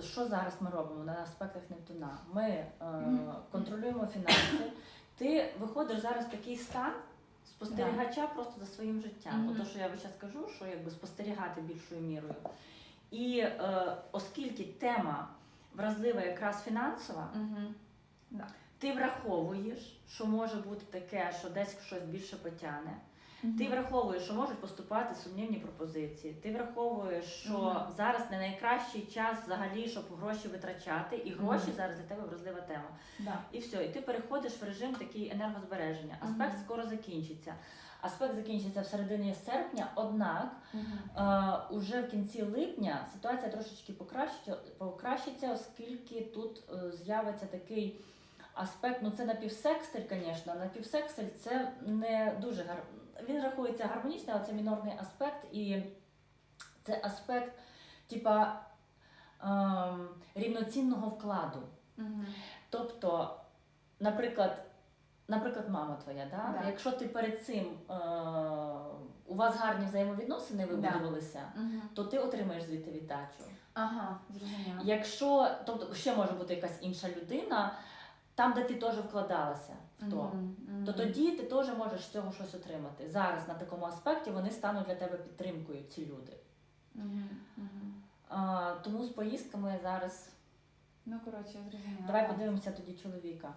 що зараз ми робимо на аспектах Нептуна? Ми е, контролюємо фінанси. Ти виходиш зараз в такий стан спостерігача просто за своїм життям. Мгм. Ото, що я зараз кажу, що якби спостерігати більшою мірою. І е, оскільки тема вразлива якраз фінансова, Угу. ти враховуєш, що може бути таке, що десь щось більше потягне. Ти враховуєш, що можуть поступати сумнівні пропозиції. Ти враховуєш, що Мгм. зараз не найкращий час взагалі, щоб гроші витрачати, і гроші Мгм. зараз для тебе вразлива тема. Да. І все, і ти переходиш в режим такий енергозбереження. Аспект Мгм. скоро закінчиться. Аспект закінчиться в середині серпня, однак е, уже в кінці липня ситуація трошечки покращиться, покращиться, оскільки тут е, з'явиться такий аспект. Ну це напівсекстиль, звісно. Напівсекстиль це не дуже гар... Він рахується гармонічним, але це мінорний аспект, і це аспект, типа ем, рівноцінного вкладу. Угу. Тобто, наприклад, наприклад, мама твоя, да? Да. якщо ти перед цим е, у вас гарні взаємовідносини Да. вибудувалися, Угу. то ти отримаєш звідти віддачу. Ага, зрозуміла. Якщо, тобто ще може бути якась інша людина, там, де ти теж вкладалася в то. mm -hmm. То тоді ти теж можеш з цього щось отримати. Зараз на такому аспекті вони стануть для тебе підтримкою, ці люди. Mm -hmm. А, тому з поїздками зараз. Ну, коротше, я зрозуміла. Давай подивимося тоді чоловіка.